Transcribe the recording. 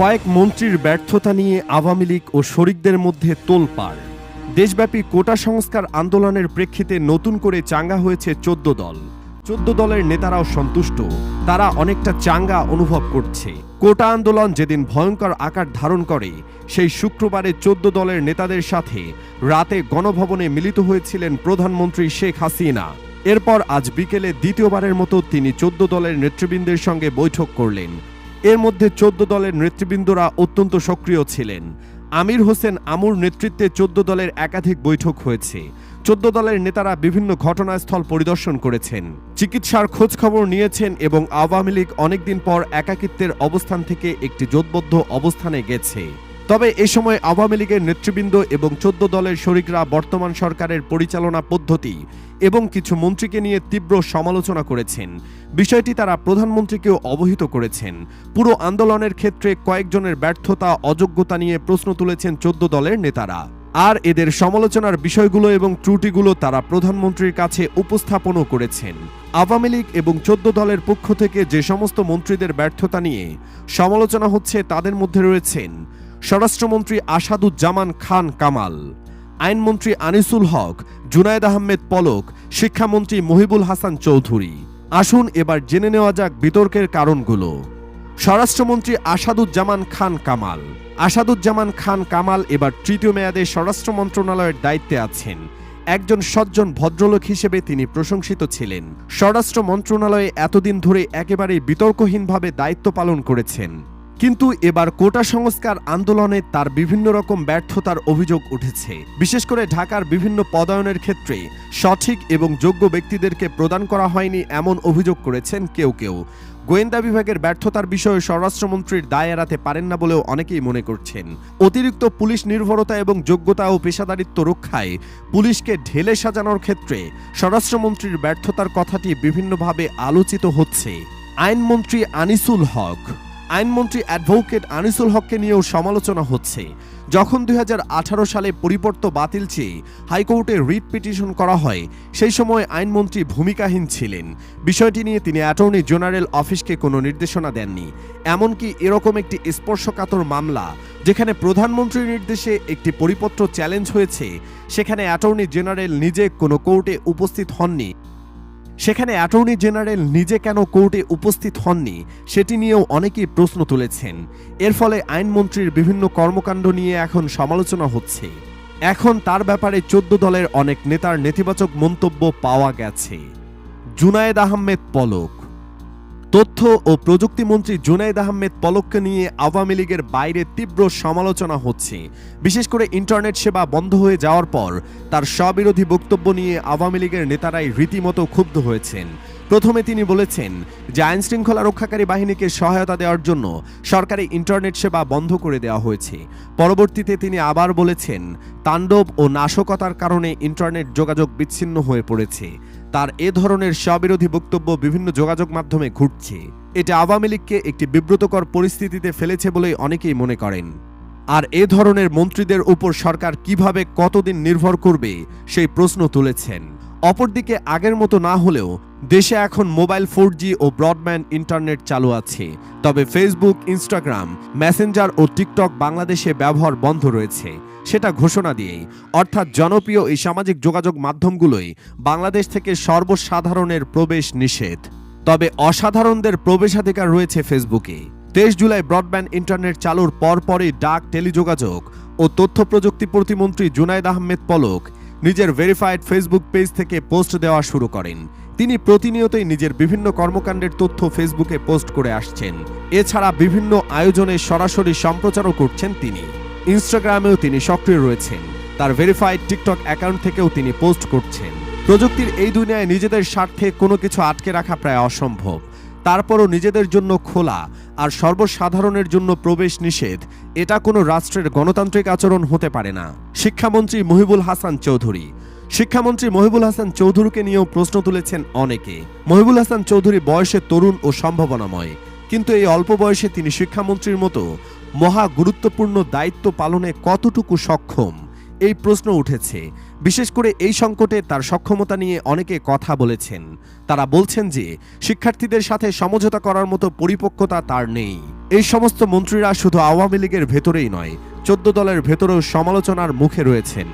কয়েক মন্ত্রীর ব্যর্থতা নিয়ে আওয়ামী লীগ ও শরিকদের মধ্যে তোলপাড়। দেশব্যাপী কোটা সংস্কার আন্দোলনের প্রেক্ষিতে নতুন করে চাঙ্গা হয়েছে চোদ্দ দল। চোদ্দ দলের নেতারাও সন্তুষ্ট। তারা অনেকটা চাঙ্গা অনুভব করছে। কোটা আন্দোলন যেদিন ভয়ঙ্কর আকার ধারণ করে, সেই শুক্রবারে চোদ্দ দলের নেতাদের সাথে রাতে গণভবনে মিলিত হয়েছিলেন প্রধানমন্ত্রী শেখ হাসিনা। এরপর আজ বিকেলে দ্বিতীয়বারের মতো তিনি চোদ্দ দলের নেতৃবৃন্দের সঙ্গে বৈঠক করলেন। এর মধ্যে চোদ্দ দলের নেতৃবৃন্দরা অত্যন্ত সক্রিয় ছিলেন। আমির হোসেন আমুর নেতৃত্বে চোদ্দ দলের একাধিক বৈঠক হয়েছে। চোদ্দ দলের নেতারা বিভিন্ন ঘটনাস্থল পরিদর্শন করেছেন। চিকিৎসার খোঁজখবর নিয়েছেন এবং আওয়ামী লীগ অনেকদিন পর একাকিত্বের অবস্থান থেকে একটি জোটবদ্ধ অবস্থানে গেছে। তবে এ সময় আওয়ামী লীগের নেতৃবৃন্দ এবং চোদ্দ দলের শরিকরা বর্তমান সরকারের পরিচালনা পদ্ধতি এবং কিছু মন্ত্রীকে নিয়ে তীব্র সমালোচনা করেছেন। বিষয়টি তারা প্রধানমন্ত্রীকেও অবহিত করেছেন। পুরো আন্দোলনের ক্ষেত্রে কয়েকজনের ব্যর্থতা, অযোগ্যতা নিয়ে প্রশ্ন তুলেছেন চোদ্দ দলের নেতারা। আর এদের সমালোচনার বিষয়গুলো এবং ত্রুটিগুলো তারা প্রধানমন্ত্রীর কাছে উপস্থাপনও করেছেন। আওয়ামী লীগ এবং চোদ্দ দলের পক্ষ থেকে যে সমস্ত মন্ত্রীদের ব্যর্থতা নিয়ে সমালোচনা হচ্ছে, তাদের মধ্যে রয়েছেন স্বরাষ্ট্রমন্ত্রী আসাদুজ্জামান খান কামাল, আইনমন্ত্রী আনিসুল হক, জুনায়েদ আহমেদ পলক, শিক্ষামন্ত্রী মহিবুল হাসান চৌধুরী। আসুন এবার জেনে নেওয়া যাক বিতর্কের কারণগুলো। স্বরাষ্ট্রমন্ত্রী আসাদুজ্জামান খান কামাল, আসাদুজ্জামান খান কামাল এবার তৃতীয় মেয়াদে স্বরাষ্ট্র মন্ত্রণালয়ের দায়িত্বে আছেন। একজন সজ্জন ভদ্রলোক হিসেবে তিনি প্রশংসিত ছিলেন। স্বরাষ্ট্র মন্ত্রণালয়ে এতদিন ধরে একেবারে বিতর্কহীনভাবে দায়িত্ব পালন করেছেন। কিন্তু এবার কোটা সংস্কার আন্দোলনে তার বিভিন্ন রকম ব্যর্থতার অভিযোগ উঠেছে। বিশেষ করে ঢাকার বিভিন্ন পদায়নের ক্ষেত্রে সঠিক এবং যোগ্য ব্যক্তিদেরকে প্রদান করা হয়নি এমন অভিযোগ করেছেন কেউ কেউ। গোয়েন্দা বিভাগের ব্যর্থতার বিষয়ে স্বরাষ্ট্রমন্ত্রীর দায় এড়াতে পারেন না বলেও অনেকেই মনে করছেন। অতিরিক্ত পুলিশ নির্ভরতা এবং যোগ্যতা ও পেশাদারিত্ব রক্ষায় পুলিশকে ঢেলে সাজানোর ক্ষেত্রে স্বরাষ্ট্রমন্ত্রীর ব্যর্থতার কথাটি বিভিন্নভাবে আলোচিত হচ্ছে। আইনমন্ত্রী আনিসুল হক আইনমন্ত্রী অ্যাডভোকেট আনিসুল হককে নিয়েও সমালোচনা হচ্ছে। যখন দুই হাজার আঠারো সালে পরিবর্ত বাতিল চেয়ে হাইকোর্টে রিট পিটিশন করা হয়, সেই সময় আইনমন্ত্রী ভূমিকাহীন ছিলেন। বিষয়টি নিয়ে তিনি অ্যাটর্নি জেনারেল অফিসকে কোনো নির্দেশনা দেননি। এমনকি এরকম একটি স্পর্শকাতর মামলা, যেখানে প্রধানমন্ত্রীর নির্দেশে একটি পরিপত্র চ্যালেঞ্জ হয়েছে, সেখানে অ্যাটর্নি জেনারেল নিজে কোনো কোর্টে উপস্থিত হননি। সেখানে অ্যাটর্নি জেনারেল নিজে কেন কোর্টে উপস্থিত হননি, সেটি নিয়েও অনেকেই প্রশ্ন তুলেছেন। এর ফলে আইনমন্ত্রীর বিভিন্ন কর্মকাণ্ড নিয়ে এখন সমালোচনা হচ্ছে। এখন তার ব্যাপারে চোদ্দ দলের অনেক নেতার নেতিবাচক মন্তব্য পাওয়া গেছে। জুনায়েদ আহমেদ পলক তথ্য ও প্রযুক্তিমন্ত্রী জুনাইদ আহমেদ পলককে নিয়ে আওয়ামী লীগের বাইরে তীব্র সমালোচনা হচ্ছে। বিশেষ করে ইন্টারনেট সেবা বন্ধ হয়ে যাওয়ার পর তার স্ববিরোধী বক্তব্য নিয়ে আওয়ামী লীগের নেতারাই রীতিমতো ক্ষুব্ধ হয়েছেন। প্রথমে তিনি বলেছেন যে আইন শৃঙ্খলা রক্ষাকারী বাহিনীকে সহায়তা দেওয়ার জন্য সরকারি ইন্টারনেট সেবা বন্ধ করে দেওয়া হয়েছে। পরবর্তীতে তিনি আবার বলেছেন, তাণ্ডব ও নাশকতার কারণে ইন্টারনেট যোগাযোগ বিচ্ছিন্ন হয়ে পড়েছে। তার এ ধরনের স্ববিরোধী বক্তব্য বিভিন্ন যোগাযোগ মাধ্যমে ঘুরছে। এটা আওয়ামী লীগকে একটি বিব্রতকর পরিস্থিতিতে ফেলেছে বলেই অনেকেই মনে করেন। আর এ ধরনের মন্ত্রীদের উপর সরকার কীভাবে কতদিন নির্ভর করবে, সেই প্রশ্ন তুলেছেন। অপরদিকে আগের মতো না হলেও দেশে এখন মোবাইল ফোর ও ব্রডব্যান্ড ইন্টারনেট চালু আছে। তবে ফেসবুক, ইনস্টাগ্রাম, মেসেঞ্জার ও টিকটক বাংলাদেশে ব্যবহার বন্ধ রয়েছে। সেটা ঘোষণা দিয়েই, অর্থাৎ জনপ্রিয় এই সামাজিক যোগাযোগ মাধ্যমগুলোই বাংলাদেশ থেকে সর্বসাধারণের প্রবেশ নিষেধ। তবে অসাধারণদের প্রবেশাধিকার রয়েছে ফেসবুকে। তেইশ জুলাই ব্রডব্যান্ড ইন্টারনেট চালুর পরপরই ডাক, টেলিযোগাযোগ ও তথ্য প্রযুক্তি প্রতিমন্ত্রী জুনায়দ আহমেদ পলক নিজের ভেরিফাইড ফেসবুক পেজ থেকে পোস্ট দেওয়া শুরু করেন। তিনি প্রতিনিয়তই নিজের বিভিন্ন কর্মকাণ্ডের তথ্য ফেসবুকে পোস্ট করে আসছেন। এছাড়া বিভিন্ন আয়োজনে সরাসরি সম্প্রচারও করছেন তিনি। ইনস্টাগ্রামেও তিনি সক্রিয় রয়েছেন। তার ভেরিফাইড টিকটক অ্যাকাউন্ট থেকেও তিনি পোস্ট করছেন। প্রযুক্তির এই দুনিয়ায় নিজেদের স্বার্থে কোনো কিছু আটকে রাখা প্রায় অসম্ভব। তারপরও নিজেদের জন্য খোলা আর সর্বসাধারণের জন্য প্রবেশ নিষেধ, এটা কোনো রাষ্ট্রের গণতান্ত্রিক আচরণ হতে পারে না। শিক্ষামন্ত্রী মহিবুল হাসান চৌধুরী। শিক্ষামন্ত্রী মহিবুল হাসান চৌধুরীকে নিয়েও প্রশ্ন তুলেছেন অনেকে। মহিবুল হাসান চৌধুরী বয়সে তরুণ ও সম্ভাবনাময়, কিন্তু এই অল্প বয়সে তিনি শিক্ষামন্ত্রীর মতো মহা গুরুত্বপূর্ণ দায়িত্ব পালনে কতটুকু সক্ষম? এই প্রশ্ন উঠেছে। বিশেষ করে এই সংকটে তার সক্ষমতা নিয়ে অনেকে কথা বলেছেন। তারা বলছেন যে, শিক্ষার্থীদের সাথে সমঝোতা করার মতো পরিপক্কতা তার নেই। এই সমস্ত মন্ত্রীরা শুধু আওয়ামী লীগের ভেতরেই নয়, চোদ্দ দলের ভেতরেও সমালোচনার মুখে রয়েছেন।